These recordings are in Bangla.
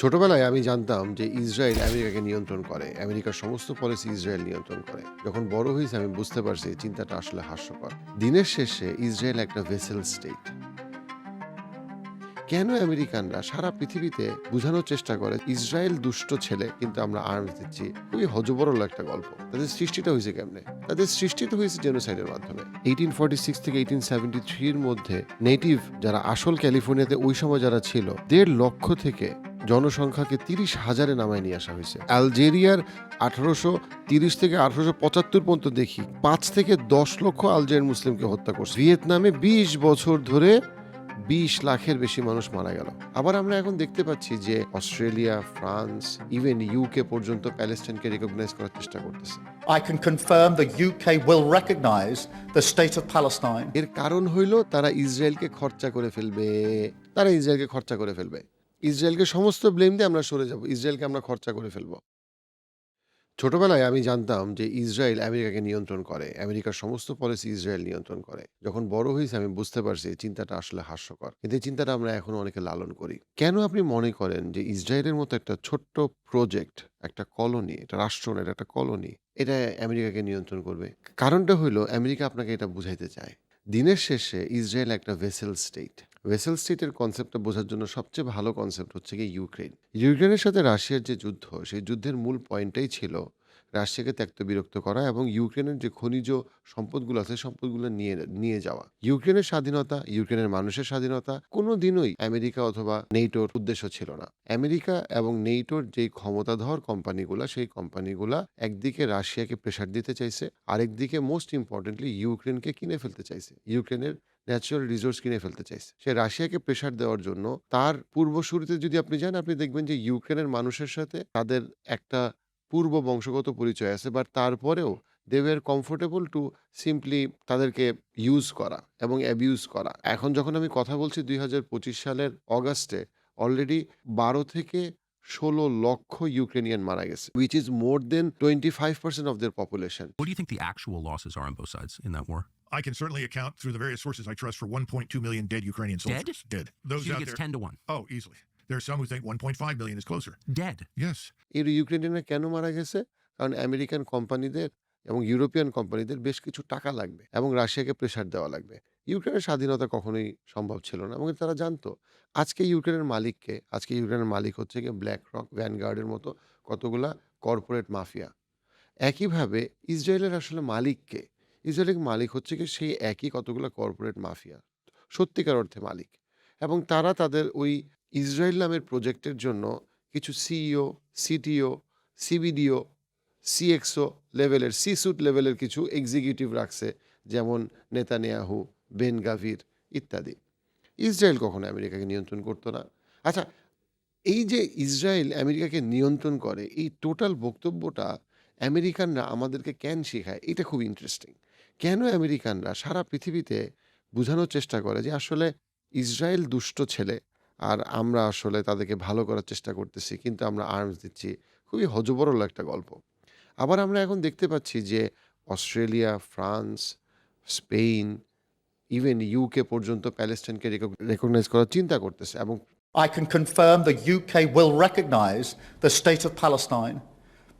ছোটবেলায় আমি জানতাম যে ইসরায়েল আমেরিকাকে নিয়ন্ত্রণ করে। আমেরিকার সমস্ত পলিসি ইসরায়েল নিয়ন্ত্রণ করে। যখন বড় হয়েছে, আমি বুঝতে পারছি চিন্তাটা আসলে হাস্যকর। দিনের শেষে ইসরায়েল একটা ভেসেল স্টেট কেন আমেরিকানরা সারা পৃথিবীতে বোঝানোর চেষ্টা করে, ইসরায়েল দুষ্ট ছেলে, কিন্তু আমরা আর্মস দিচ্ছি খুবই হজবরল একটা গল্প। তাদের সৃষ্টিটা হয়েছে কেমনে? তাদের সৃষ্টি তো হয়েছে জেনোসাইডের মাধ্যমে। এইটিন ফর্টি সিক্স থেকে এইটিন সেভেন্টি থ্রির মধ্যে নেটিভ যারা আসল ক্যালিফোর্নিয়াতে ওই সময় যারা ছিল, দেড় লক্ষ থেকে জনসংখ্যাকে তিরিশ হাজারে নামায় নিয়ে আসা হয়েছে। আলজেরিয়ার আঠারোশো তিরিশ থেকে আঠারোশো পঁচাত্তর পর্যন্ত দেখি পাঁচ থেকে দশ লক্ষ আলজেরিয়ান মুসলিমকে হত্যা করছে। ভিয়েতনামে বিশ বছর ধরে বিশ লাখের বেশি মানুষ মারা গেল। আবার আমরা এখন দেখতে পাচ্ছি যে অস্ট্রেলিয়া ফ্রান্স ইভেন ইউকে পর্যন্ত প্যালেস্টাইনকে রেকগনাইজ করার চেষ্টা করতেছে। I can confirm the UK will recognise the state of Palestine. এর কারণ হইল তারা ইসরায়েলকে খরচা করে ফেলবে তারা ইসরায়েলকে খরচা করে ফেলবে। ইসরায়েলকে সমস্ত ব্লেম দিয়ে আমরা সরে যাব, ইসরায়েলকে আমরা খরচা করে ফেলব। ছোটবেলায় আমি জানতাম যে ইসরায়েল আমেরিকাকে নিয়ন্ত্রণ করে, আমেরিকার সমস্ত পলিসি ইসরায়েল নিয়ন্ত্রণ করে। যখন বড় হয়েছে আমি বুঝতে পারছি চিন্তাটা আসলে হাস্যকর। কিন্তু চিন্তাটা আমরা এখন অনেকে লালন করি। কেন আপনি মনে করেন যে ইসরায়েলের মতো একটা ছোট্ট প্রজেক্ট একটা কলোনি এটা রাষ্ট্র এটা একটা কলোনি এটা আমেরিকাকে নিয়ন্ত্রণ করবে? কারণটা হলো আমেরিকা আপনাকে এটা বুঝাইতে চায়। দিনের শেষে ইসরায়েল একটা ভেসেল স্টেট ভেসেল স্টেটের কনসেপ্টটা বোঝার জন্য সবচেয়ে ভালো কনসেপ্ট হচ্ছে কি ইউক্রেন ইউক্রেনের সাথে রাশিয়ার যে যুদ্ধ, সেই যুদ্ধের মূল পয়েন্টটাই ছিল রাশিয়াকে ত্যক্ত বিরক্ত করা এবং ইউক্রেনের যে খনিজ সম্পদগুলো আছে সম্পদগুলো নিয়ে নিয়ে যাওয়া। ইউক্রেনের স্বাধীনতা ইউক্রেনের মানুষের স্বাধীনতা কোনো দিনই আমেরিকা অথবা নেইটোর উদ্দেশ্য ছিল না। আমেরিকা এবং নেইটোর যেই ক্ষমতাধর কোম্পানিগুলো সেই কোম্পানিগুলো একদিকে রাশিয়াকে প্রেশার দিতে চাইছে, আরেকদিকে মোস্ট ইম্পর্টেন্টলি ইউক্রেনকে কিনে ফেলতে চাইছে। ইউক্রেনের ন্যাচারাল রিসোর্স কিনে ফেলতে চাইছে। সে রাশিয়াকে প্রেশার দেওয়ার জন্য তার পূর্বসূরিতে যদি আপনি যান, আপনি দেখবেন যে ইউক্রেনের মানুষের সাথে তাদের একটা পূর্ব বংশগত পরিচয় আছে বাট তারপরেও they were comfortable to simply তাদেরকে ইউজ করা এবং অ্যাবিউজ করা। এখন যখন আমি কথা বলছি দুই হাজার পঁচিশ সালের অগাস্টে অলরেডি বারো থেকে ষোলো লক্ষ ইউক্রেনিয়ান মারা গেছে which is more than twenty five percent of there population I can certainly account through the various sources I trust for 1.2 million dead Ukrainian soldiers. Dead? Dead. Those you out there. 10 to 1? Oh, easily. There are some who think 1.5 million is closer. Dead. Yes. এর ইউক্রেনিয়ানরা কেন মারা গেছে কারণ আমেরিকান কোম্পানিদের এবং ইউরোপিয়ান কোম্পানিদের বেশ কিছু টাকা লাগবে এবং রাশিয়াকে প্রেশার দেওয়া লাগবে ইউক্রেনের স্বাধীনতা কখনোই সম্ভব ছিল না এবং তারা জানতো আজকে ইউক্রেনের মালিককে আজকে ইউক্রেনের মালিক হচ্ছে গিয়ে ব্ল্যাক রক ভ্যানগার্ডের মতো কতগুলা কর্পোরেট মাফিয়া একইভাবে ইসরায়েলের আসলে মালিককে ইসরায়েলের মালিক হচ্ছে কি সেই একই কতগুলো কর্পোরেট মাফিয়া সত্যিকার অর্থে মালিক। এবং তারা তাদের ওই ইসরায়েল নামের প্রজেক্টের জন্য কিছু সিইও সিটিও সিবিডিও সিএক্সও লেভেলের সি সুট লেভেলের কিছু এক্সিকিউটিভ রাখছে, যেমন নেতানিয়াহু, বেন গাভির ইত্যাদি। ইসরায়েল কখনো আমেরিকাকে নিয়ন্ত্রণ করতো না। আচ্ছা এই যে ইসরায়েল আমেরিকাকে নিয়ন্ত্রণ করে, এই টোটাল বক্তব্যটা আমেরিকানরা আমাদেরকে কেন শেখায়? এটা খুব ইন্টারেস্টিং কেন আমেরিকানরা সারা পৃথিবীতে বোঝানোর চেষ্টা করে যে আসলে ইসরায়েল দুষ্ট ছেলে আর আমরা আসলে তাদেরকে ভালো করার চেষ্টা করতেছি, কিন্তু আমরা আর্মস দিচ্ছি খুবই হজবরল একটা গল্প আবার আমরা এখন দেখতে পাচ্ছি যে Australia, France, Spain even UK পর্যন্ত প্যালেস্টাইনকে রেকগনাইজ করার চিন্তা করতেছে এবং I can confirm the UK will recognise the state of Palestine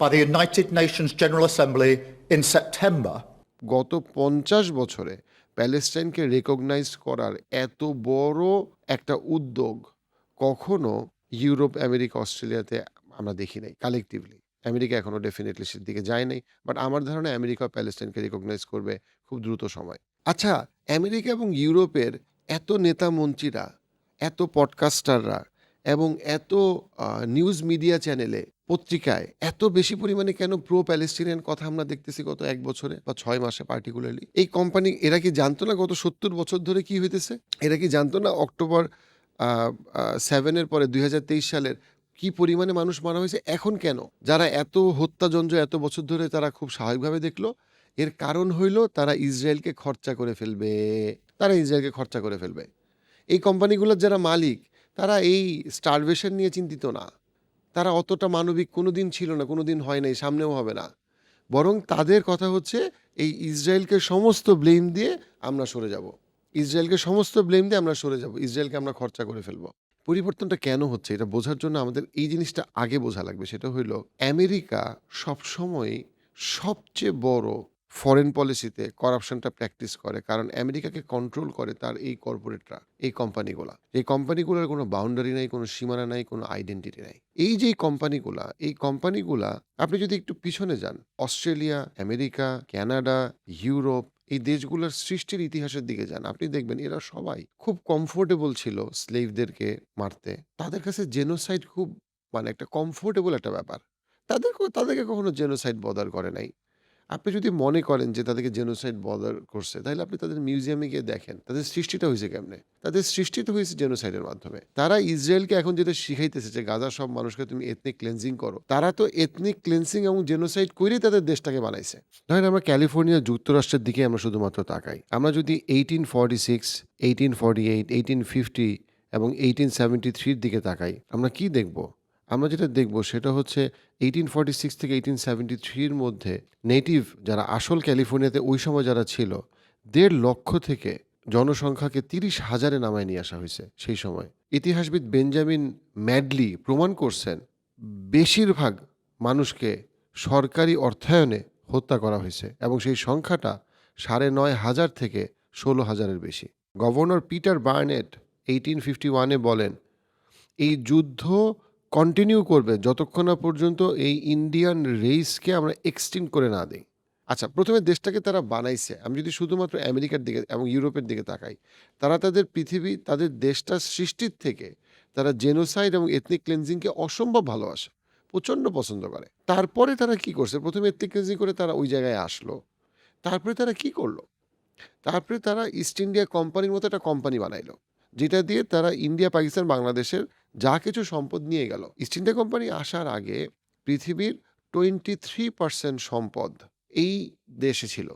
by the United Nations General Assembly in September. গত পঞ্চাশ বছরে প্যালেস্টাইনকে রেকগনাইজ করার এত বড় একটা উদ্যোগ কখনো ইউরোপ, আমেরিকা, অস্ট্রেলিয়াতে আমরা দেখি নাই কালেকটিভলি আমেরিকা এখনও ডেফিনেটলি সেদিকে যায় নাই বাট আমার ধারণা আমেরিকা প্যালেস্টাইনকে রেকগনাইজ করবে খুব দ্রুত সময়। আচ্ছা আমেরিকা এবং ইউরোপের এত নেতা মন্ত্রীরা, এত পডকাস্টাররা এবং এত নিউজ মিডিয়া চ্যানেলে পত্রিকায় এত বেশি পরিমাণে কেন প্রো প্যালেস্টিনিয়ান কথা আমরা দেখতেছি গত এক বছরে বা ছয় মাসে পার্টিকুলারলি এই কোম্পানি এরা কি জানতো না গত সত্তর বছর ধরে কি হইতেছে? এরা কি জানতো না অক্টোবর সেভেনের পরে দুই হাজার তেইশ সালের কি পরিমাণে মানুষ মারা হয়েছে? এখন কেন? যারা এত হত্যাযন্ত্র এত বছর ধরে তারা খুব স্বাভাবিকভাবে দেখল, এর কারণ হইল তারা ইসরায়েলকে খরচা করে ফেলবে। তারা ইসরায়েলকে খরচা করে ফেলবে। এই কোম্পানিগুলোর যারা মালিক, তারা এই স্টারভেশন নিয়ে চিন্তিত না। তারা অতটা মানবিক কোনো দিন ছিল না কোনো দিন হয় নাই, সামনেও হবে না। বরং তাদের কথা হচ্ছে, এই ইসরায়েলকে সমস্ত ব্লেম দিয়ে আমরা সরে যাব। ইসরায়েলকে সমস্ত ব্লেম দিয়ে আমরা সরে যাব। ইসরায়েলকে আমরা খরচা করে ফেলব। পরিবর্তনটা কেন হচ্ছে? এটা বোঝার জন্য আমাদের এই জিনিসটা আগে বোঝা লাগবে। সেটা হইল, আমেরিকা সবসময় সবচেয়ে বড় ফরেন পলিসিতে করাপশনটা প্র্যাকটিস করে, কারণ আমেরিকাকে কন্ট্রোল করে তার এই কর্পোরেটরা এই কোম্পানিগুলা এই কোম্পানিগুলোর কোনো বাউন্ডারি নাই, কোনো সীমানা নাই, কোনো আইডেন্টিটি নাই। এই যে কোম্পানিগুলা এই কোম্পানিগুলা আপনি যদি একটু পিছনে যান, অস্ট্রেলিয়া, আমেরিকা, কানাডা, ইউরোপ, এই দেশগুলোর সৃষ্টির ইতিহাসের দিকে যান, আপনি দেখবেন এরা সবাই খুব কমফোর্টেবল ছিল স্লেভদেরকে মারতে। তাদের কাছে জেনোসাইড খুব মানে একটা কমফোর্টেবল একটা ব্যাপার। তাদের তাদেরকে কখনো জেনোসাইড বদার করে নাই। আপনি যদি মনে করেন যে তাদেরকে জেনোসাইড বদার করছে, তাহলে আপনি তাদের মিউজিয়ামে গিয়ে দেখেন, তাদের সৃষ্টিটা হয়েছে কেমনে? তাদের সৃষ্টিটা হয়েছে জেনোসাইডের মাধ্যমে। তারা ইসরায়েলকে এখন যেটা শিখাইতেছে যে গাজা সব মানুষকে তুমি এথনিক ক্লেন্সিং করো, তারা তো এথনিক ক্লেন্সিং এবং জেনোসাইড করেই তাদের দেশটাকে বানাইছে। ধরেন আমরা ক্যালিফোর্নিয়া যুক্তরাষ্ট্রের দিকে আমরা শুধুমাত্র তাকাই। আমরা যদি eighteen forty six eighteen forty eight eighteen fifty এবং এইটিন সেভেন্টি থ্রির দিকে তাকাই, আমরা কি দেখব? আমরা যেটা দেখব সেটা হচ্ছে এইটিন ফর্টি সিক্স থেকে এইটিন সেভেন্টি থ্রির মধ্যে নেটিভ যারা আসল ক্যালিফোর্নিয়াতে ওই সময় যারা ছিল, দেড় লক্ষ থেকে জনসংখ্যাকে তিরিশ হাজারে নামায় নিয়ে আসা হয়েছে সেই সময়। ইতিহাসবিদ বেঞ্জামিন ম্যাডলি প্রমাণ করছেন, বেশিরভাগ মানুষকে সরকারি অর্থায়নে হত্যা করা হয়েছে এবং সেই সংখ্যাটা সাড়ে নয় হাজার থেকে ষোলো হাজারের বেশি। Governor Peter Burnett eighteen fifty ওয়ানে বলেন, এই যুদ্ধ কন্টিনিউ করবে, যতক্ষণ না পর্যন্ত এই ইন্ডিয়ান রেসকে আমরা এক্সটিং করে না দিই। আচ্ছা প্রথমে দেশটাকে তারা বানাইছে। আমি যদি শুধুমাত্র আমেরিকার দিকে, এবং ইউরোপের দিকে তাকাই, তারা তাদের পৃথিবী, তাদের দেশটা সৃষ্টির থেকে তারা জেনোসাইড এবং এথনিক ক্লেন্সিংকে অসম্ভব ভালোবাসে, প্রচণ্ড পছন্দ করে। তারপরে তারা কি করছে? প্রথমে এথনিক ক্লেন্সিং করে তারা ওই জায়গায় আসলো। তারপরে তারা কি করল? তারপরে তারা ইস্ট ইন্ডিয়া কোম্পানির মতো একটা কোম্পানি বানাইলো, যেটা দিয়ে তারা ইন্ডিয়া পাকিস্তান বাংলাদেশের যা কিছু সম্পদ নিয়ে গেল। ইস্ট ইন্ডিয়া কোম্পানি আসার আগে পৃথিবীর টোয়েন্টি থ্রি পার্সেন্ট সম্পদ এই দেশে ছিল।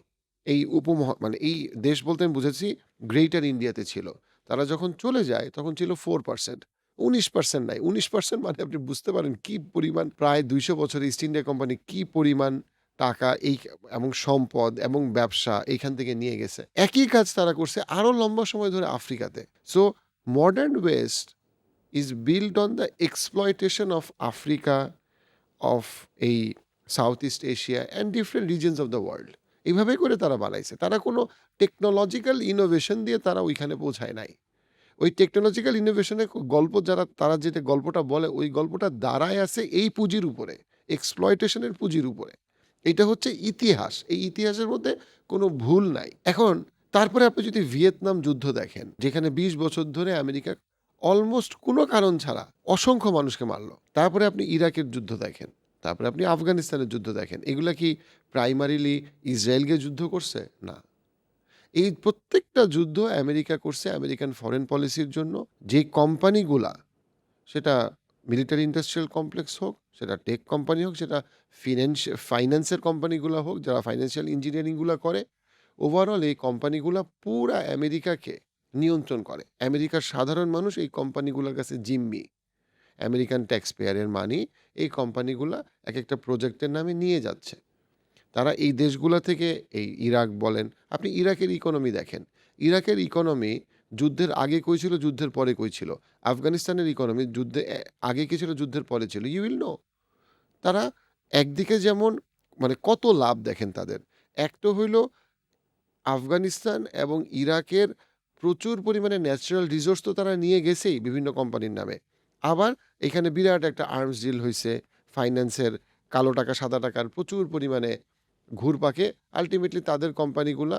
এই উপমহ মানে এই দেশ বলতে আমি বুঝেছি গ্রেটার ইন্ডিয়াতে ছিল। তারা যখন চলে যায় তখন ছিল ফোর পার্সেন্ট উনিশ পার্সেন্ট নাই। উনিশ পার্সেন্ট মানে আপনি বুঝতে পারেন কি পরিমাণ, প্রায় দুইশো বছর ইস্ট ইন্ডিয়া কোম্পানি কি পরিমাণ টাকা এই এবং সম্পদ এবং ব্যবসা এইখান থেকে নিয়ে গেছে। একই কাজ তারা করছে আরও লম্বা সময় ধরে আফ্রিকাতে। So modern west is built on the exploitation of Africa, of এই South Asia and different reasons of the world এইভাবে করে তারা বানাইছে। তারা কোনো টেকনোলজিক্যাল ইনোভেশন দিয়ে তারা ওইখানে পৌঁছায় নাই। ওই টেকনোলজিক্যাল ইনোভেশনের গল্প যারা তারা যেটা গল্পটা বলে ওই গল্পটা দাঁড়ায় আছে এই পুঁজির উপরে এক্সপ্লয়টেশনের পুঁজির উপরে। এটা হচ্ছে ইতিহাস। এই ইতিহাসের মধ্যে কোনো ভুল নাই। এখন তারপরে আপনি যদি ভিয়েতনাম যুদ্ধ দেখেন যেখানে বিশ বছর ধরে আমেরিকা অলমোস্ট কোনো কারণ ছাড়া অসংখ্য মানুষকে মারল। তারপরে আপনি ইরাকের যুদ্ধ দেখেন, তারপরে আপনি আফগানিস্তানের যুদ্ধ দেখেন। এগুলা কি প্রাইমারিলি ইসরায়েলকে যুদ্ধ করছে? না। এই প্রত্যেকটা যুদ্ধ আমেরিকা করছে আমেরিকান ফরেন পলিসির জন্য। যে কোম্পানিগুলা সেটা মিলিটারি ইন্ডাস্ট্রিয়াল কমপ্লেক্স হোক, সেটা টেক কোম্পানি হোক, সেটা ফিনান্স ফাইন্যান্সের কোম্পানিগুলো হোক, যারা ফাইন্যান্সিয়াল ইঞ্জিনিয়ারিংগুলো করে ওভারঅল এই কোম্পানিগুলো পুরা আমেরিকাকে নিয়ন্ত্রণ করে। আমেরিকার সাধারণ মানুষ এই কোম্পানিগুলোর কাছে জিম্মি। আমেরিকান ট্যাক্স পেয়ারের মানি এই কোম্পানিগুলো এক একটা প্রজেক্টের নামে নিয়ে যাচ্ছে। তারা এই দেশগুলো থেকে, এই ইরাক বলেন, আপনি ইরাকের ইকোনমি দেখেন। ইরাকের ইকোনমি যুদ্ধের আগে কই ছিল, যুদ্ধের পরে কই ছিল? আফগানিস্তানের ইকোনমি যুদ্ধে আগে কি ছিল, যুদ্ধের পরে ছিল? ইউ উইল নো তারা একদিকে যেমন মানে কত লাভ দেখেন তাদের। একটা হইল আফগানিস্তান এবং ইরাকের প্রচুর পরিমাণে ন্যাচারাল রিসোর্স তো তারা নিয়ে গেছেই বিভিন্ন কোম্পানির নামে। আবার এখানে বিরাট একটা আর্মস ডিল হয়েছে ফাইন্যান্সের কালো টাকা, সাদা টাকার প্রচুর পরিমাণে ঘুরপাকে। আলটিমেটলি তাদের কোম্পানিগুলা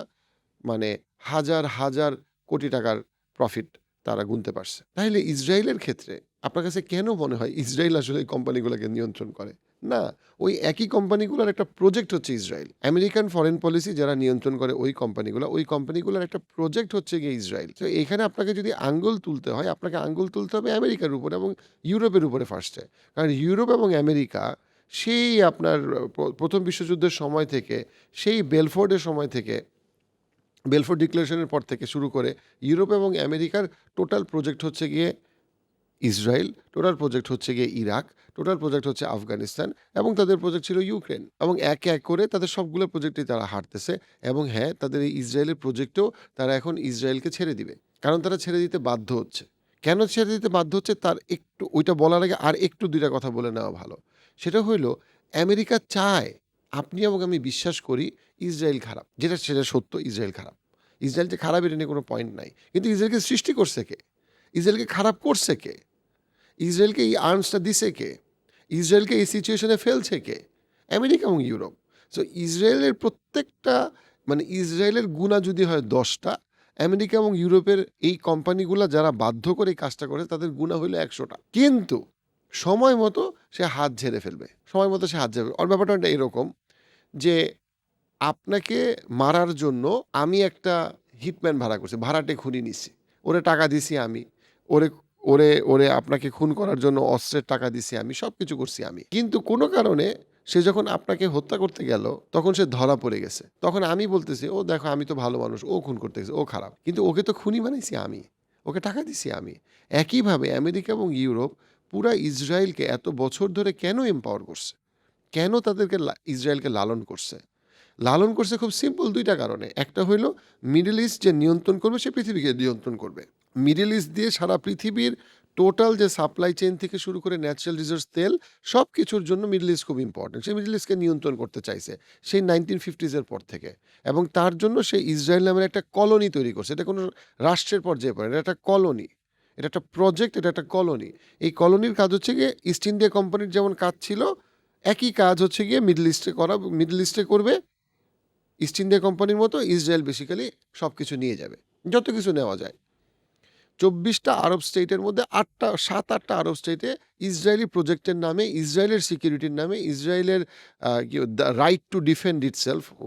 মানে হাজার হাজার কোটি টাকার প্রফিট তারা গুনতে পারছে। তাহলে ইসরায়েলের ক্ষেত্রে আপনার কাছে কেন মনে হয় ইসরায়েল আসলে এই কোম্পানিগুলোকে নিয়ন্ত্রণ করে? না, ওই একই কোম্পানিগুলোর একটা প্রজেক্ট হচ্ছে ইসরায়েল। আমেরিকান ফরেন পলিসি যারা নিয়ন্ত্রণ করে ওই কোম্পানিগুলো, ওই কোম্পানিগুলোর একটা প্রজেক্ট হচ্ছে গিয়ে ইসরায়েল। তো এখানে আপনাকে যদি আঙ্গুল তুলতে হয়, আপনাকে আঙ্গুল তুলতে হবে আমেরিকার উপরে এবং ইউরোপের উপরে ফার্স্টে কারণ ইউরোপ এবং আমেরিকা সেই আপনার প্রথম বিশ্বযুদ্ধের সময় থেকে, সেই বেলফোর্ডের সময় থেকে, বেলফোর্ড ডিক্লারেশনের পর থেকে শুরু করে ইউরোপ এবং আমেরিকার টোটাল প্রজেক্ট হচ্ছে গিয়ে ইসরায়েল, টোটাল প্রজেক্ট হচ্ছে গিয়ে ইরাক, টোটাল প্রজেক্ট হচ্ছে আফগানিস্তান এবং তাদের প্রজেক্ট ছিল ইউক্রেন এবং এক এক করে তাদের সবগুলো প্রজেক্টই তারা হারতেছে এবং হ্যাঁ তাদের এই ইসরায়েলের প্রজেক্টেও তারা এখন ইসরায়েলকে ছেড়ে দিবে। কারণ তারা ছেড়ে দিতে বাধ্য হচ্ছে। কেন ছেড়ে দিতে বাধ্য হচ্ছে? তার একটু, ওইটা বলার আগে আর একটু দুইটা কথা বলে নেওয়া ভালো। সেটা হইল, আমেরিকা চায়, আপনি এবং আমি বিশ্বাস করি ইসরায়েল খারাপ। যেটা, সেটা সত্য, ইসরায়েল খারাপ। ইসরায়েল যে খারাপ, এটা নিয়ে কোনো পয়েন্ট নাই। কিন্তু ইসরায়েলকে সৃষ্টি করছে কে? ইসরায়েলকে খারাপ করছে কে? ইসরায়েলকে এই আর্মসটা দিছে কে? ইসরায়েলকে এই সিচুয়েশনে ফেলছে কে? আমেরিকা এবং ইউরোপ। সো ইসরায়েলের প্রত্যেকটা মানে ইসরায়েলের গুণা যদি হয় দশটা, আমেরিকা এবং ইউরোপের এই কোম্পানিগুলো যারা বাধ্য করে এই কাজটা করে তাদের গুণা হইল একশোটা। কিন্তু, সময় মতো সে হাত ঝেড়ে ফেলবে। সময় মতো সে হাত ঝেড়ে ওর ব্যাপারটা এরকম যে, আপনাকে মারার জন্য আমি একটা হিটম্যান ভাড়া করছি, ভাড়াটে খুনি নিছি। ওরে টাকা দিছি আমি। ওরে ওরে ওরে আপনাকে খুন করার জন্য অস্ত্রের টাকা দিছি আমি সব কিছু করছি আমি। কিন্তু কোনো কারণে সে যখন আপনাকে হত্যা করতে গেল, তখন সে ধরা পড়ে গেছে। তখন আমি বলতেছি, ও দেখো, আমি তো ভালো মানুষ, ও খুন করতে গেছে, ও খারাপ। কিন্তু ওকে তো খুনি বানাইছি আমি, ওকে টাকা দিছি আমি। একইভাবে আমেরিকা এবং ইউরোপ পুরা ইসরায়েলকে এত বছর ধরে কেন এম্পাওয়ার করছে? কেন তাদেরকে ইসরায়েলকে লালন করছে? লালন করছে খুব সিম্পল দুইটা কারণে। একটা হইল মিডল ইস্ট যে নিয়ন্ত্রণ করবে, সে পৃথিবীকে নিয়ন্ত্রণ করবে। মিডল ইস্ট দিয়ে সারা পৃথিবীর টোটাল যে সাপ্লাই চেইন থেকে শুরু করে ন্যাচারাল রিসোর্স তেল সব কিছুর জন্য মিডল ইস্ট খুব ইম্পর্টেন্ট সে মিডল ইস্টকে নিয়ন্ত্রণ করতে চাইছে সেই নাইনটিন ফিফটিজের পর থেকে। এবং তার জন্য সে ইসরায়েল নামের একটা কলোনি তৈরি করছে। এটা কোনো রাষ্ট্রের পর্যায়ে পড়ে এটা একটা কলোনি এটা একটা প্রজেক্ট এটা একটা কলোনি এই কলোনির কাজ হচ্ছে গিয়ে ইস্ট ইন্ডিয়া কোম্পানির যেমন কাজ ছিল, একই কাজ হচ্ছে গিয়ে মিডল ইস্টে করা মিডল ইস্টে করবে। ইস্ট ইন্ডিয়া কোম্পানির মতো ইসরায়েল বেসিক্যালি সব কিছু নিয়ে যাবে। যত কিছু নেওয়া যায়। চব্বিশটা আরব স্টেটের মধ্যে আটটা, সাত, আটটা আরব স্টেটে ইসরায়েলি প্রজেক্টের নামে, ইসরায়েলের সিকিউরিটির নামে, ইসরায়েলের right to defend itself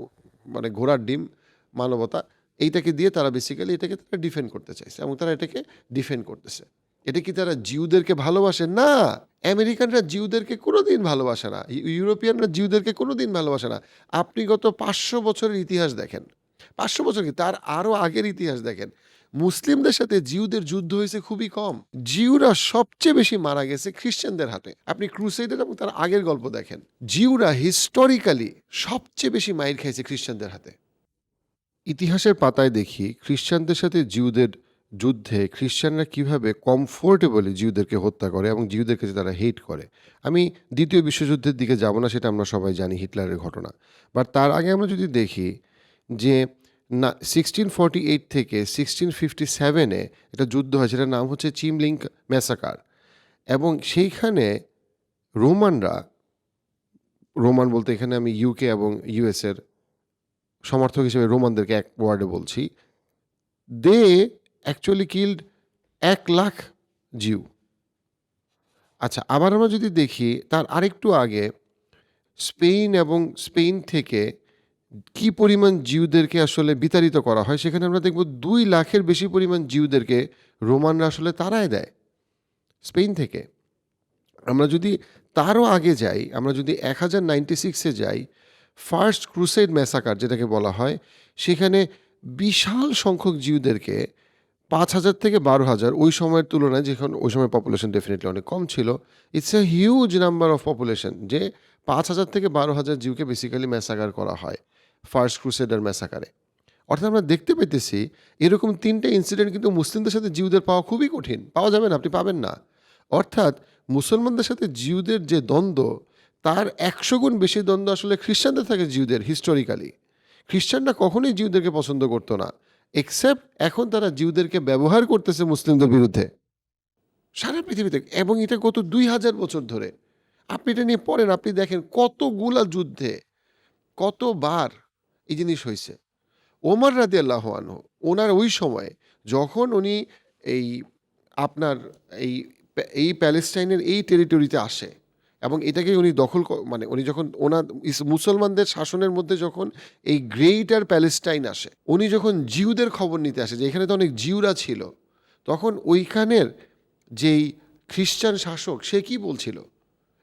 মানে ঘোড়ার ডিম, মানবতা, এইটাকে দিয়ে তারা বেসিক্যালি এটাকে তারা ডিফেন্ড করতে চাইছে এবং তারা এটাকে ডিফেন্ড করতেছে। এটা কি তারা জিউদেরকে ভালোবাসে? না! আমেরিকানরা জিউদেরকে কোনোদিন ভালোবাসে না। ইউ- ইউরোপিয়ানরা জিউদেরকে কোনোদিন ভালোবাসে না। আপনি গত পাঁচশো বছরের ইতিহাস দেখেন। পাঁচশো বছর কি? তার আরও আগের ইতিহাস দেখেন। মুসলিমদের সাথে জিউদের যুদ্ধ হয়েছে খুবই কম। জিউরা সবচেয়ে বেশি মারা গেছে খ্রিস্টানদের হাতে। আপনি ক্রুসেডের এবং তার আগের গল্প দেখেন। জিউরা হিস্টোরিক্যালি সবচেয়ে বেশি মাইর খেয়েছে খ্রিস্টানদের হাতে। ইতিহাসের পাতায় দেখি খ্রিস্টানদের সাথে জিউদের যুদ্ধে খ্রিস্টানরা কীভাবে কমফোর্টেবলি জিউদেরকে হত্যা করে এবং জিউদেরকে তারা হেট করে। আমি দ্বিতীয় বিশ্বযুদ্ধের দিকে যাব না, সেটা আমরা সবাই জানি, হিটলারের ঘটনা। বাট তার আগে আমরা যদি দেখি যে না সিক্সটিন ফর্টি এইট থেকে সিক্সটিন ফিফটি সেভেনে একটা যুদ্ধ হয়, সেটার নাম হচ্ছে চিমলিঙ্ক ম্যাসাকার। এবং সেইখানে রোমানরা, রোমান বলতে এখানে আমি ইউকে এবং ইউএসের সমর্থক হিসেবে রোমানদেরকে এক ওয়ার্ডে বলছি। দে অ্যাকচুয়ালি কিল্ড এক লাখ জিউ আচ্ছা আবার আমরা যদি দেখি, তার আরেকটু আগে স্পেন এবং স্পেন থেকে কি পরিমাণ জিউদেরকে আসলে বিতাড়িত করা হয়, সেখানে আমরা দেখব দুই লাখের বেশি পরিমাণ জিউদেরকে রোমানরা আসলে তাড়ায় দেয়, স্পেন থেকে। আমরা যদি তারও আগে যাই, আমরা যদি এক হাজার নাইনটি সিক্সে যাই, ফার্স্ট ক্রুসেড ম্যাসাকার যেটাকে বলা হয়, সেখানে বিশাল সংখ্যক জিউদেরকে পাঁচ হাজার থেকে বারো হাজার ওই সময়ের তুলনায়, যেখানে ওই সময় পপুলেশন ডেফিনেটলি অনেক কম ছিল it's a huge number of population যে পাঁচ হাজার থেকে বারো হাজার জিউকে বেসিক্যালি ম্যাসাকার করা হয়। ফার্স্ট ক্রুসেডার ম্যাসাকারে। অর্থাৎ আমরা দেখতে পেতেছি এরকম তিনটে ইনসিডেন্ট কিন্তু মুসলিমদের সাথে জিউদের পাওয়া খুবই কঠিন। পাওয়া যাবে না, আপনি পাবেন না। অর্থাৎ মুসলমানদের সাথে জিউদের যে দ্বন্দ্ব, তার একশো গুণ বেশি দ্বন্দ্ব আসলে খ্রিস্টানদের থাকে জিউদের হিস্টোরিক্যালি খ্রিস্টানরা কখনোই জিউদেরকে পছন্দ করতো না এক্সেপ্ট এখন তারা জিউদেরকে ব্যবহার করতেছে মুসলিমদের বিরুদ্ধে। সারা পৃথিবীতে, এবং এটা গত দুই হাজার বছর ধরে। আপনি এটা নিয়ে পড়েন, আপনি দেখেন কতগুলা যুদ্ধে, কতবার এই জিনিস হয়েছে। ওমর রাদি আল্লাহ আনহু, ওনার ওই সময়ে যখন উনি এই আপনার এই এই প্যালেস্টাইনের এই টেরিটরিতে আসে এবং এটাকে উনি দখল মানে উনি যখন ওনার মুসলমানদের শাসনের মধ্যে যখন এই গ্রেটার প্যালেস্টাইন আসে, উনি যখন জিউদের খবর নিতে আসে যে এখানে তো অনেক জিউরা ছিল, তখন ওইখানের যেই খ্রিস্টান শাসক সে কি বলছিল?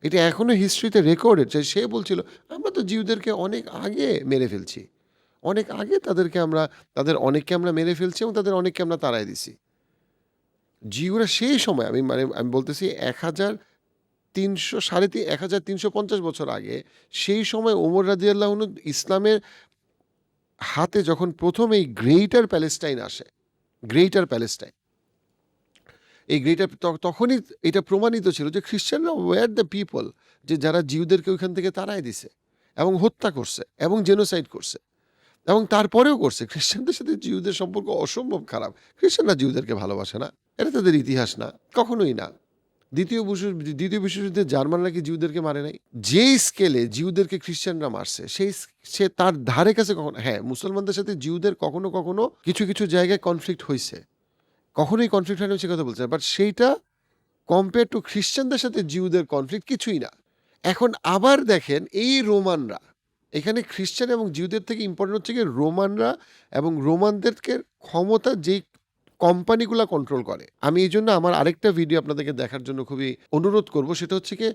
এটা এখনও হিস্ট্রিতে রেকর্ডেড সে বলছিল, আমরা তো জিউদেরকে অনেক আগে মেরে ফেলছি। অনেক আগে তাদেরকে আমরা, তাদের অনেককে আমরা মেরে ফেলছি এবং তাদের অনেককে আমরা তাড়াই দিছি। জিউরা সেই সময়, আমি মানে আমি বলতেছি এক হাজার তিনশো, সাড়ে তিন এক হাজার তিনশো পঞ্চাশ বছর আগে, সেই সময় ওমর রাজিয়াল্লাহ ইসলামের হাতে যখন প্রথম এই গ্রেটার প্যালেস্টাইন আসে, গ্রেটার প্যালেস্টাইন, এই গ্রেটার তখনই এটা প্রমাণিত ছিল যে খ্রিস্টানরা ওয়ার দ্য পিপল যে যারা জিউদেরকে ওইখান থেকে তাড়াই দিছে এবং হত্যা করছে এবং জেনোসাইড করছে। এবং তারপরেও করছে। খ্রিস্টানদের সাথে জিউদের সম্পর্ক অসম্ভব খারাপ। খ্রিস্টানরা জিউদেরকে ভালোবাসে না। এটা তাদের ইতিহাস না। কখনোই না। দ্বিতীয় বিশ্ব দ্বিতীয় বিশ্বযুদ্ধে জার্মানরা কি জিউদেরকে মারে নাই? যে স্কেলে জিউদেরকে খ্রিস্টানরা মারছে, সেই সে তার ধারে কাছে কখনো হ্যাঁ মুসলমানদের সাথে জিউদের কখনো কখনো কিছু কিছু জায়গায় কনফ্লিক্ট হয়েছে কখনোই কনফ্লিক্ট হয়নি সে কথা বলছে বাট সেইটা কম্পেয়ার টু খ্রিস্টানদের সাথে জিউদের কনফ্লিক্ট কিছুই না। এখন আবার দেখেন এই রোমানরা এখানে খ্রিস্টান এবং জিউদের থেকে ইম্পর্টেন্ট হচ্ছে কি রোমানরা এবং রোমানদেরকে ক্ষমতা যেই কোম্পানিগুলো কন্ট্রোল করে। আমি এই জন্য আমার আরেকটা ভিডিও আপনাদেরকে দেখার জন্য খুবই অনুরোধ করব, সেটা হচ্ছে কি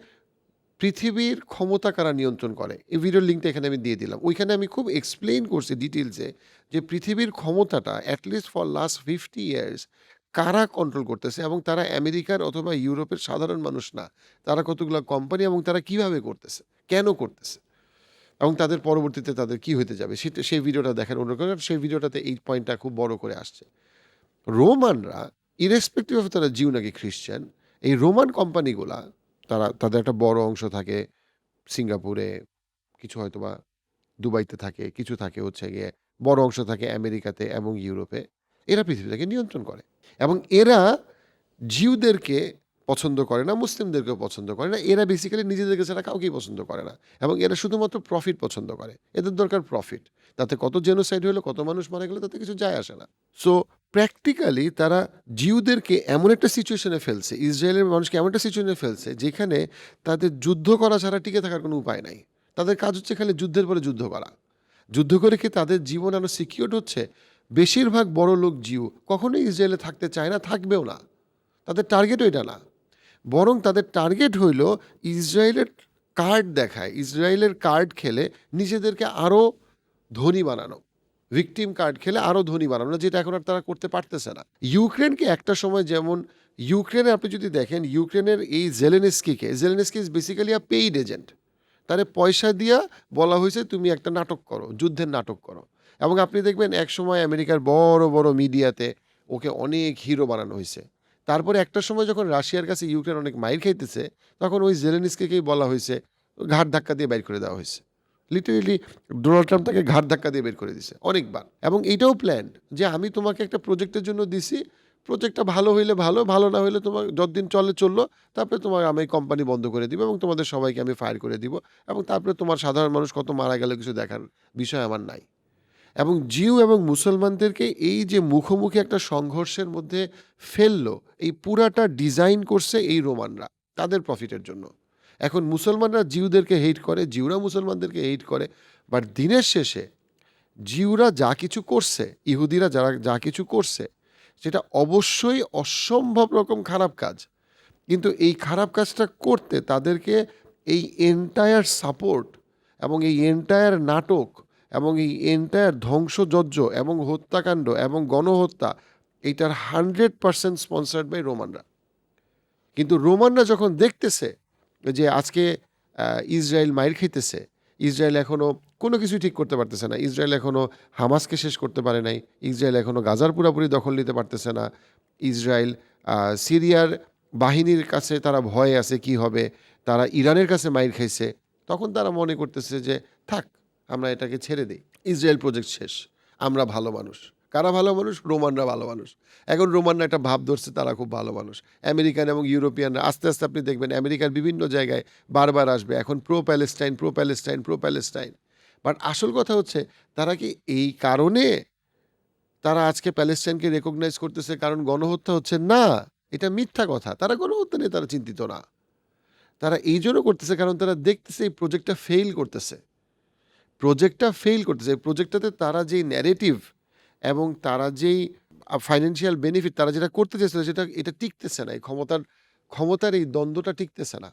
পৃথিবীর ক্ষমতা কারা নিয়ন্ত্রণ করে। এই ভিডিওর লিঙ্কটা এখানে আমি দিয়ে দিলাম। ওইখানে আমি খুব এক্সপ্লেইন করছি ডিটেলসে যে পৃথিবীর ক্ষমতাটা at least for last fifty years কারা কন্ট্রোল করতেছে এবং তারা আমেরিকার অথবা ইউরোপের সাধারণ মানুষ না। তারা কতগুলো কোম্পানি এবং তারা কীভাবে করতেছে? কেন করতেছে? এবং তাদের পরবর্তীতে তাদের কি হতে যাবে? সেটা সেই ভিডিওটা দেখার অনুরোধ করেন সেই ভিডিওটাতে এই পয়েন্টটা খুব বড় করে আসছে। রোমানরা ইরেসপেক্টিভ অফ তারা জিউ নাকি খ্রিস্টান, এই রোমান কোম্পানিগুলা, তারা, তাদের একটা বড় অংশ থাকে সিঙ্গাপুরে, কিছু হয়তো বা দুবাইতে থাকে, কিছু থাকে হচ্ছে গিয়ে বড় অংশ থাকে আমেরিকাতে এবং ইউরোপে। এরা পৃথিবীটাকে নিয়ন্ত্রণ করে। এবং এরা জিউদেরকে পছন্দ করে না, মুসলিমদেরকেও পছন্দ করে না, এরা বেসিক্যালি নিজেদেরকে ছাড়া কাউকেই পছন্দ করে না। এবং এরা শুধুমাত্র প্রফিট পছন্দ করে। এদের দরকার প্রফিট তাতে কত জেনোসাইড হলো, কত মানুষ মারা গেলে, তাতে কিছু যায় আসে না। সো প্র্যাকটিক্যালি তারা জিউদেরকে এমন একটা সিচুয়েশনে ফেলছে, ইসরায়েলের মানুষকে এমন একটা সিচুয়েশনে ফেলছে, যেখানে তাদের যুদ্ধ করা ছাড়া টিকে থাকার কোনো উপায় নাই। তাদের কাজ হচ্ছে খালি যুদ্ধের পরে যুদ্ধ করা। যুদ্ধ করে কি তাদের জীবন আরও সিকিউর হচ্ছে? বেশিরভাগ বড় লোক জিউ কখনোই ইসরায়েলে থাকতে চায় না, থাকবেও না। তাদের টার্গেটও এটা না। বরং তাদের টার্গেট হইল ইসরায়েলের কার্ড দেখায়, ইসরায়েলের কার্ড খেলে নিজেদেরকে আরও ধনী বানানো। ভিকটিম কার্ড খেলে আরও ধনী বানানো, যেটা এখন আর তারা করতে পারতেছে না। ইউক্রেনকে একটা সময় যেমন, ইউক্রেনে আপনি যদি দেখেন, ইউক্রেনের এই জেলেনেস্কিকে, Zelensky is basically a paid agent তারে পয়সা দিয়া বলা হয়েছে, তুমি একটা নাটক করো, যুদ্ধের নাটক করো। এবং আপনি দেখবেন, এক সময় আমেরিকার বড় বড় মিডিয়াতে ওকে অনেক হিরো বানানো হয়েছে। তারপরে একটা সময় যখন রাশিয়ার কাছে ইউক্রেন অনেক মাইর খাইতেছে, তখন ওই জেলেনিস্কিকেই বলা হয়েছে, ঘাট ধাক্কা দিয়ে বাইর করে দেওয়া হয়েছে। লিটারেলি ডোনাল্ড ট্রাম্প তাকে ঘাট ধাক্কা দিয়ে বের করে দিছে অনেকবার। এবং এটাও প্ল্যান যে আমি তোমাকে একটা প্রজেক্টের জন্য দিছি প্রজেক্টটা ভালো হইলে ভালো ভালো না হইলে তোমার যতদিন চলে চলল, তারপরে তোমার আমি কোম্পানি বন্ধ করে দিব এবং তোমাদের সবাইকে আমি ফায়ার করে দিব এবং তারপরে তোমার সাধারণ মানুষ কত মারা গেলে কিছু দেখার বিষয় আমার নাই। এবং জিউ এবং মুসলমানদেরকে এই যে মুখোমুখি একটা সংঘর্ষের মধ্যে ফেলল, এই পুরাটা ডিজাইন করছে এই রোমানরা তাদের প্রফিটের জন্য। এখন মুসলমানরা জিউদেরকে হেট করে, জিউরা মুসলমানদেরকে হেট করে বাট দিনের শেষে জিউরা যা কিছু করছে, ইহুদিরা যারা যা কিছু করছে, সেটা অবশ্যই অসম্ভব রকম খারাপ কাজ। কিন্তু এই খারাপ কাজটা করতে তাদেরকে এই এন্টায়ার সাপোর্ট এবং এই এন্টায়ার নাটক এবং এই এন্টায়ার ধ্বংসযজ্ঞ এবং হত্যাকাণ্ড এবং গণহত্যা এইটার হান্ড্রেড পার্সেন্ট স্পন্সার্ড বাই রোমানরা কিন্তু রোমানরা যখন দেখতেছে যে আজকে ইসরায়েল মাইর খাইতেছে, ইসরায়েল এখনও কোনো কিছু ঠিক করতে পারতেছে না, ইসরায়েল এখনও হামাসকে শেষ করতে পারে নাই, ইসরায়েল এখনও গাজার পুরাপুরি দখল নিতে পারতেছে না, ইসরায়েল সিরিয়ার বাহিনীর কাছে তারা ভয়ে আছে কি হবে, তারা ইরানের কাছে মাইর খাইছে, তখন তারা মনে করতেছে যে থাক আমরা এটাকে ছেড়ে দিই। ইসরায়েল প্রজেক্ট শেষ। আমরা ভালো মানুষ। কারা ভালো মানুষ? রোমানরা ভালো মানুষ। এখন রোমানরা একটা ভাব ধরছে, তারা খুব ভালো মানুষ। আমেরিকান এবং ইউরোপিয়ানরা, আস্তে আস্তে আপনি দেখবেন আমেরিকার বিভিন্ন জায়গায় বারবার আসবে। এখন pro Palestine pro Palestine pro Palestine but আসল কথা হচ্ছে, তারা কি এই কারণে তারা আজকে প্যালেস্টাইনকে রেকগনাইজ করতেছে কারণ গণহত্যা হচ্ছে? না। এটা মিথ্যা কথা। তারা গণহত্যা নিয়ে তারা চিন্তিত না। তারা এই জন্য করতেছে কারণ তারা দেখতেছে এই প্রজেক্টটা ফেইল করতেছে। প্রজেক্টটা ফেল করতেছে। প্রজেক্টটাতে তারা যেই ন্যারেটিভ এবং তারা যেই ফাইন্যান্সিয়াল বেনিফিট তারা যেটা করতে চেয়েছিল সেটা, এটা টিকতেছে না। এই ক্ষমতার ক্ষমতার এই দ্বন্দ্বটা টিকতেছে না।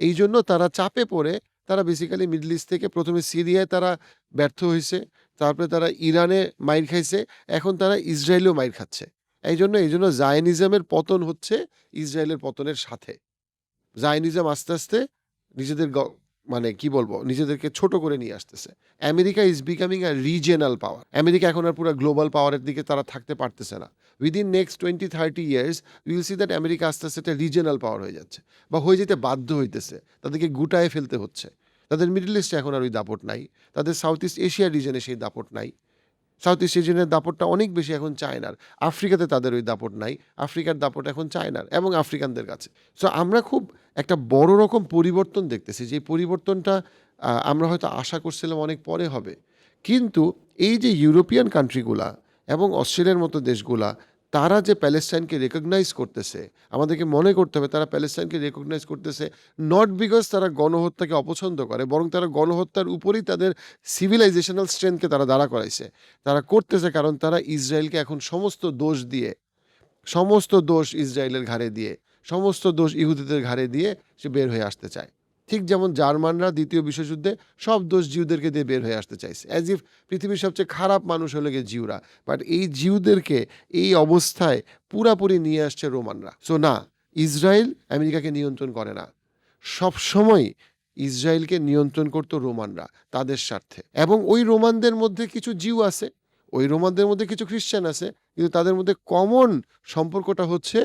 এই জন্য তারা চাপে পড়ে, তারা বেসিক্যালি মিডল ইস্ট থেকে প্রথমে সিরিয়ায় তারা ব্যর্থ হয়েছে তারপরে তারা ইরানে মাইর খাইছে, এখন তারা ইসরায়েলেও মাইর খাচ্ছে। এই জন্য এই জন্য জায়নিজমের পতন হচ্ছে ইসরায়েলের পতনের সাথে। জায়নিজম আস্তে আস্তে নিজেদের মানে কি বলব, নিজেদেরকে ছোট করে নিয়ে আসতেছে। America is becoming a regional power America এখন আর পুরো গ্লোবাল পাওয়ারের দিকে তারা থাকতে পারতেছে না। Within next twenty thirty years will see that America আস্তে আস্তে একটা রিজনাল পাওয়ার হয়ে যাচ্ছে বা হয়ে যেতে বাধ্য হইতেছে। তাদেরকে গুটায় ফেলতে হচ্ছে। তাদের মিডল ইস্টে এখন আর ওই দাপট নাই। তাদের সাউথ ইস্ট এশিয়া রিজনে সেই দাপট নাই। সাউথ ইস্ট এশিয়ানের দাপটটা অনেক বেশি এখন চায়নার আফ্রিকাতে তাদের ওই দাপট নাই। আফ্রিকার দাপট এখন চায়নার এবং আফ্রিকানদের কাছে। সো আমরা খুব একটা বড় রকম পরিবর্তন দেখতেছি, যে পরিবর্তনটা আমরা হয়তো আশা করছিলাম অনেক পরে হবে। কিন্তু এই যে ইউরোপিয়ান কান্ট্রিগুলা এবং অস্ট্রেলিয়ার মতো দেশগুলা, তারা যে প্যালেস্টাইনকে রেকগনাইজ করতেছে, আমাদেরকে মনে করতে হবে তারা প্যালেস্টাইনকে রেকগনাইজ করতেছে নট বিকজ তারা গণহত্যাকে অপছন্দ করে, বরং তারা গণহত্যার উপরেই তাদের সিভিলাইজেশনাল স্ট্রেংথকে তারা দাঁড়া করাইছে। তারা করতেছে কারণ তারা ইসরায়েলকে এখন সমস্ত দোষ দিয়ে, সমস্ত দোষ ইসরায়েলের ঘাড়ে দিয়ে সমস্ত দোষ ইহুদিদের ঘাড়ে দিয়ে সে বের হয়ে আসতে চায়। ঠিক যেমন জার্মানরা দ্বিতীয় বিশ্বযুদ্ধে সব দোষ জিউদেরকে দিয়ে বের হয়ে আসতে চাইছে। অ্যাজ ইফ পৃথিবীর সবচেয়ে খারাপ মানুষ হলো গিয়ে জিউরা। বাট এই জিউদেরকে এই অবস্থায় পুরাপুরি নিয়ে আসছে রোমানরা। সো না, ইসরায়েল আমেরিকাকে নিয়ন্ত্রণ করে না। সব সময় ইসরায়েলকে নিয়ন্ত্রণ করতো রোমানরা তাদের স্বার্থে। এবং ওই রোমানদের মধ্যে কিছু জিউ আছে, ওই রোমানদের মধ্যে কিছু খ্রিশ্চান আছে, কিন্তু তাদের মধ্যে কমন সম্পর্কটা হচ্ছে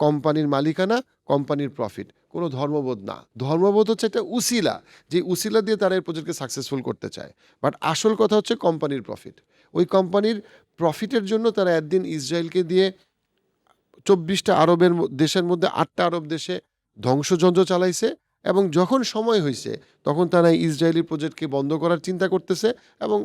কোম্পানির মালিকানা, কোম্পানির প্রফিট কোনো ধর্মবোধ না। ধর্মবোধ হচ্ছে একটা উসিলা, যে উসিলা দিয়ে তারা এই প্রজেক্টকে সাকসেসফুল করতে চায়। বাট আসল কথা হচ্ছে কোম্পানির প্রফিট ওই কোম্পানির প্রফিটের জন্য তারা একদিন ইসরায়েলকে দিয়ে চব্বিশটা আরবের দেশের মধ্যে আটটা আরব দেশে ধ্বংসযন্ত্র চালাইছে এবং যখন সময় হয়েছে তখন তারা ইসরায়েলি প্রজেক্টকে বন্ধ করার চিন্তা করতেছে এবং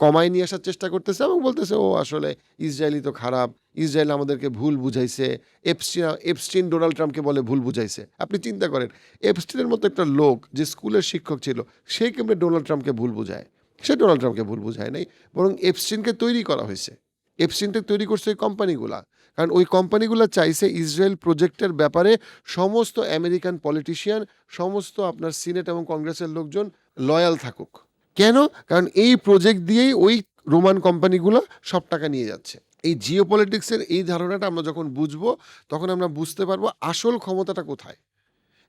কমায় নিয়ে আসার চেষ্টা করতেছে এবং বলতেছে, ও, আসলে ইসরায়েলি তো খারাপ। ইসরায়েল আমাদেরকে ভুল বুঝাইছে। এপস্টিন এপস্টিন ডোনাল্ড ট্রাম্পকে বলে ভুল বুঝাইছে। আপনি চিন্তা করেন, এপস্টিনের মতো একটা লোক যে স্কুলের শিক্ষক ছিল, সে কেমনে ডোনাল্ড ট্রাম্পকে ভুল বুঝায়? সে ডোনাল্ড ট্রাম্পকে ভুল বুঝায় নাই, বরং এপস্টিনকে তৈরি করা হয়েছে। এপস্টিনটা তৈরি করছে ওই কোম্পানিগুলা। কারণ ওই কোম্পানিগুলো চাইছে ইসরায়েল প্রজেক্টের ব্যাপারে সমস্ত আমেরিকান পলিটিশিয়ান, সমস্ত আপনার সিনেট এবং কংগ্রেসের লোকজন লয়াল থাকুক। কেন? কারণ এই প্রজেক্ট দিয়েই ওই রোমান কোম্পানিগুলো সব টাকা নিয়ে যাচ্ছে। এই জিও পলিটিক্সের এই ধারণাটা আমরা যখন বুঝব, তখন আমরা বুঝতে পারব আসল ক্ষমতাটা কোথায়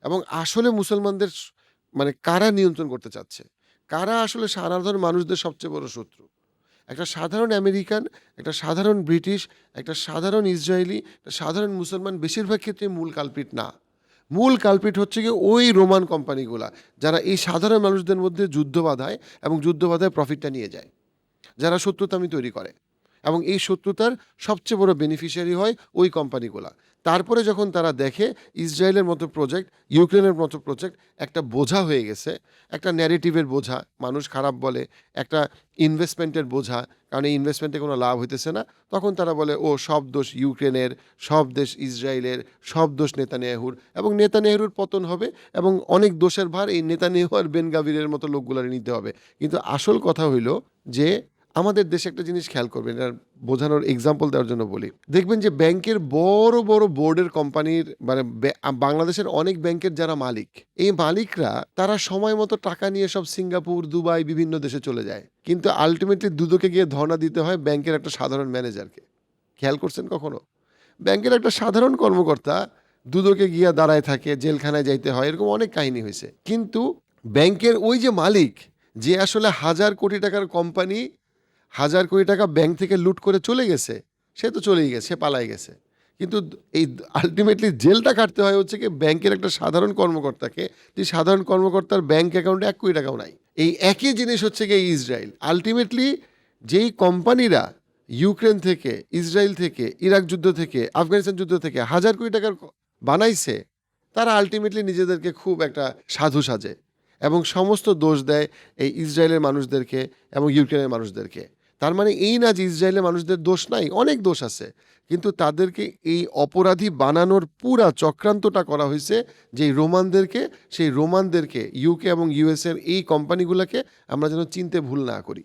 এবং আসলে মুসলমানদের মানে কারা নিয়ন্ত্রণ করতে চাচ্ছে? কারা আসলে সাধারণ মানুষদের সবচেয়ে বড় শত্রু? একটা সাধারণ আমেরিকান, একটা সাধারণ ব্রিটিশ, একটা সাধারণ ইসরায়েলি, একটা সাধারণ মুসলমান বেশিরভাগ ক্ষেত্রে মূল কালপিট না। মূল কালপিট হচ্ছে কি ওই রোমান কোম্পানিগুলা যারা এই সাধারণ মানুষদের মধ্যে যুদ্ধ বাধায় এবং যুদ্ধ বাধায় প্রফিটটা নিয়ে যায়, যারা শত্রুতামি তৈরি করে এবং এই শত্রুতার সবচেয়ে বড় বেনিফিশিয়ারি হয় ওই কোম্পানিগুলা তারপরে যখন তারা দেখে ইসরায়েলের মতো প্রজেক্ট ইউক্রেনের মতো প্রজেক্ট একটা বোঝা হয়ে গেছে, একটা ন্যারেটিভের বোঝা, মানুষ খারাপ বলে, একটা ইনভেস্টমেন্টের বোঝা, কারণ এই ইনভেস্টমেন্টে কোনো লাভ হইতেছে না। তখন তারা বলে, ও, সব দোষ ইউক্রেনের, সব দেশ ইসরায়েলের, সব দোষ নেতানিয়াহুর। এবং নেতানিয়াহুর পতন হবে এবং অনেক দোষের ভার এই নেতানিয়াহু আর বেন গাভিরের মতো লোকগুলার নিতে হবে। কিন্তু আসল কথা হইল যে আমাদের দেশে একটা জিনিস খেয়াল করবেন এটার বোঝানোর এক্সাম্পল দেওয়ার জন্য বলি। দেখবেন যে ব্যাংকের বড় বড় বোর্ডের কোম্পানির মানে বাংলাদেশের অনেক ব্যাংকের যারা মালিক, এই মালিকরা তারা সময় মতো টাকা নিয়ে সব সিঙ্গাপুর, দুবাই বিভিন্ন দেশে চলে যায়। কিন্তু আলটিমেটলি দুদকে গিয়ে ধর্ণা দিতে হয় ব্যাংকের একটা সাধারণ ম্যানেজারকে খেয়াল করছেন কখনো? ব্যাংকের একটা সাধারণ কর্মকর্তা দুদকে গিয়া দাঁড়ায় থাকে, জেলখানায় যাইতে হয়, এরকম অনেক কাহিনী হয়েছে কিন্তু ব্যাংকের ওই যে মালিক, যে আসলে হাজার কোটি টাকার কোম্পানি হাজার কোটি টাকা ব্যাংক থেকে লুট করে চলে গেছে, সে তো চলেই গেছে পালাই গেছে। কিন্তু এই আলটিমেটলি জেলটা কাটতে হয় হচ্ছে কি ব্যাংকের একটা সাধারণ কর্মকর্তাকে, যে সাধারণ কর্মকর্তার ব্যাংক অ্যাকাউন্টে এক কোটি টাকাও নাই। এই একই জিনিস হচ্ছে কি ইসরায়েল। আলটিমেটলি যেই কোম্পানিরা ইউক্রেন থেকে, ইসরায়েল থেকে, ইরাক যুদ্ধ থেকে, আফগানিস্তান যুদ্ধ থেকে হাজার কোটি টাকার বানাইছে, তারা আলটিমেটলি নিজেদেরকে খুব একটা সাধু সাজে এবং সমস্ত দোষ দেয় এই ইসরায়েলের মানুষদেরকে এবং ইউক্রেনের মানুষদেরকে। তার মানে এই না যে ইসরায়েলের মানুষদের দোষ নাই, অনেক দোষ আছে। কিন্তু তাদেরকে এই অপরাধী বানানোর পুরা চক্রান্তটা করা হয়েছে যে রোমানদেরকে, সেই রোমানদেরকে, ইউকে এবং ইউএসের এই কোম্পানিগুলোকে আমরা যেন চিনতে ভুল না করি।